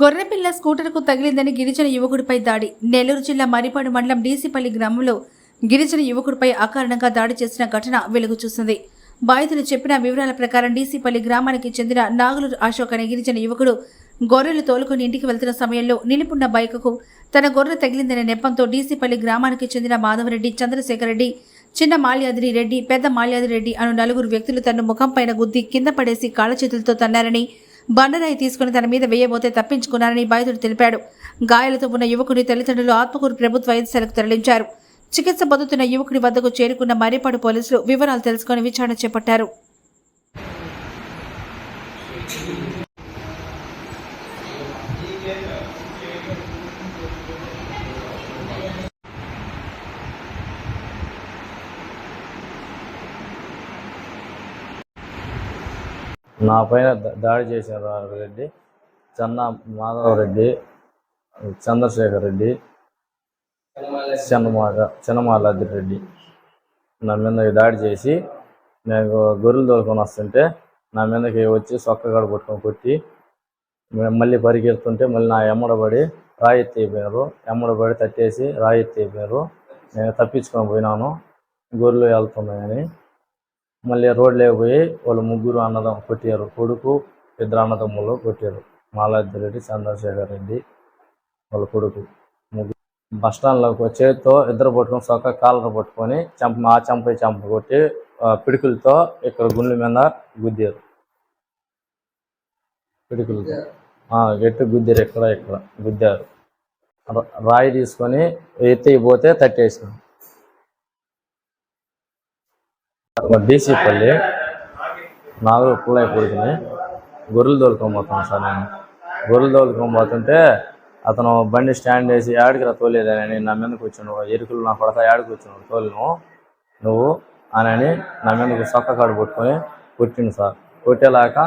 గొర్రెపిల్ల స్కూటర్కు తగిలిందని గిరిజన యువకుడిపై దాడి. నెల్లూరు జిల్లా మరిపాడు మండలం డీసీపల్లి గ్రామంలో గిరిజన యువకుడిపై అకారణంగా దాడి చేసిన ఘటన వెలుగు చూసింది. బాధితులు చెప్పిన వివరాల ప్రకారం డీసీపల్లి గ్రామానికి చెందిన నాగులూరు అశోక్ అనే గిరిజన యువకుడు గొర్రెలు తోలుకొని ఇంటికి వెళ్తున్న సమయంలో నిలుపున్న బైకుకు తన గొర్రె తగిలిందనే నెపంతో డీసీపల్లి గ్రామానికి చెందిన మాధవరెడ్డి చంద్రశేఖర రెడ్డి చిన్న మాల్యాద్రి రెడ్డి పెద్ద మాల్యాద్రి రెడ్డి అను నలుగురు వ్యక్తులు తన ముఖం పైన గుద్ది కింద పడేసి కాళ్ళ చేతులతో తన్నారని బండరాయి తీసుకుని తన మీద వేయబోతే తప్పించుకున్నారని బాధితుడు తెలిపాడు. గాయాలతో ఉన్న యువకుని తల్లిదండ్రులు ఆత్మకూరు ప్రభుత్వ వైద్యశాలకు తరలించారు. చికిత్స పొందుతున్న యువకుడి వద్దకు చేరుకున్న మర్రిపాడు పోలీసులు వివరాలు తెలుసుకుని విచారణ చేపట్టారు. నా పైన దాడి చేసిన రెడ్డి చెన్న మాధవరెడ్డి చంద్రశేఖర్ రెడ్డి చిన్నమాల చిన్నమాలాద్రి రెడ్డి. నా మీద దాడి చేసి నేను గొర్రెలు తోలుకొని వస్తుంటే నా మీదకి వచ్చి సొక్కగాడు పట్టుకొని కొట్టి మళ్ళీ పరిగెడుతుంటే మళ్ళీ నా ఎమ్మడబడి రాయి ఎత్తిపోయినారు ఎమ్మడబడి తట్టేసి రాయి ఎత్తిపోయినారు నేను తప్పించుకొని పోయినాను. గొర్రెలు వెళ్తున్నాయని. మళ్ళీ రోడ్లే పోయి వాళ్ళు ముగ్గురు అన్నదం కొట్టారు కొడుకు ఇద్దరు అన్నదమ్ములు కొట్టారు మాలాద్రి రెడ్డి చంద్రశేఖర్ రెడ్డి వాళ్ళ కొడుకు. ముగ్గురు బస్ స్టాండ్లోకి చేతితో ఇద్దరు పట్టుకొని సొక్క కాలర్ పట్టుకొని చంప ఆ చంపై చంప కొట్టి పిడుకులతో పిడికులతో ఇక్కడ గుండెల మీద గుద్దారు పిడికులతో. ఆ, గట్టి గుద్దారు ఇక్కడ ఇక్కడ గుద్దారు. రాయి తీసుకొని ఎత్తి పోతే తట్టేసినాం. డీసీ పల్లి నాలుగు పుల్లై కొడుకుని గొర్రెలు తోలుకొని సార్ నేను. గొర్రెలు తోలుకొని పోతుంటే అతను బండి స్టాండ్ వేసి యాడికి రా తోలేదని నా మీదకి కూర్చుండు ఎరుకులు నా కొడతా యాడికి వచ్చాను తోలిను నువ్వు అని నా మీదకి సొక్క కాడు పట్టుకొని కొట్టిండు సార్. కొట్టేలాక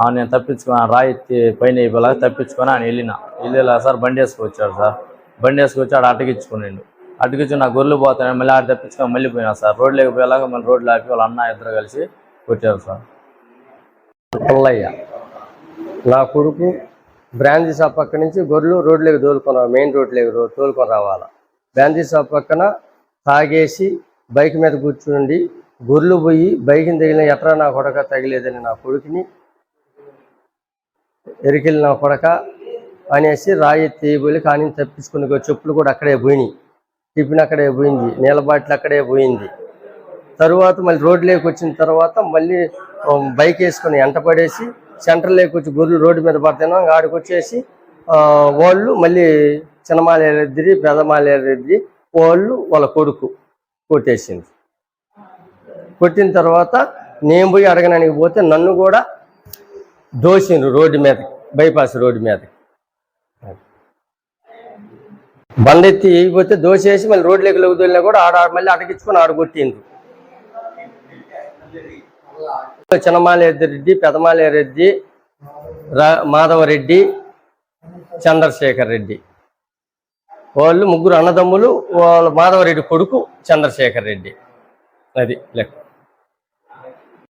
ఆయన నేను తప్పించుకొని రాయి పైన అయిపోయేలాగా తప్పించుకొని ఆయన వెళ్ళిన. వెళ్ళేలా సార్ బండి వేసుకొచ్చాడు సార్. బండి వేసుకొచ్చి ఆడ అటకించుకునిండు అటుకొచ్చి నా గొర్రెలు పోతాయని మళ్ళీ ఆడ తెప్పించుకొని మళ్ళీ పోయినా సార్. రోడ్ లేకపోయేలాగా మళ్ళీ రోడ్లు ఆపి వాళ్ళ అన్న ఇద్దరు కలిసి కొట్టారు సార్. పుల్లయ్య నా కొడుకు బ్రాందీ షాప్ పక్క నుంచి గొర్రెలు రోడ్లోకి తోలుకొని మెయిన్ రోడ్లోకి తోలుకొని రావాలా. బ్రాందీ షాప్ పక్కన తాగేసి బైక్ మీద కూర్చుండి గొర్రెలు పోయి బైక్ని తగిలిన ఎట్రా నా కొడక తగిలేదని నా కొడుకుని ఎరికెళ్ళిన కొడక అనేసి రాయి తీయబోయి కానీ తప్పించుకుని చెప్పులు కూడా అక్కడే పోయినాయి. టిఫిన్ అక్కడే పోయింది నీళ్ళ బాటిల్ అక్కడే పోయింది. తరువాత మళ్ళీ రోడ్లోకి వచ్చిన తర్వాత మళ్ళీ బైక్ వేసుకొని ఎంట పడేసి సెంటర్లోకి వచ్చి గొర్రెలు రోడ్డు మీద పడుతున్నాం ఆడికి వచ్చేసి వాళ్ళు మళ్ళీ చిన్నమాలేరెద్దిరి పెదమాలేరెద్దిరి వాళ్ళు వాళ్ళ కొడుకు కొట్టేసింది. కొట్టిన తర్వాత నేను పోయి అడగడానికి పోతే నన్ను కూడా దోసిండ్రు రోడ్డు మీద బైపాస్ రోడ్డు మీద బండెత్తి వేయకపోతే దోసేసి మళ్ళీ రోడ్లోకి లెగుదొల్లినా కూడా ఆడ మళ్ళీ అటకించుకొని ఆడ కొట్టిండ్రు. చిన్నమాలేరెడ్డి పెదమాలేరెడ్డి రా మాధవరెడ్డి చంద్రశేఖర్ రెడ్డి. వాళ్ళు ముగ్గురు అన్నదమ్ములు వాళ్ళ మాధవరెడ్డి కొడుకు చంద్రశేఖర్ రెడ్డి. అది లెక్క.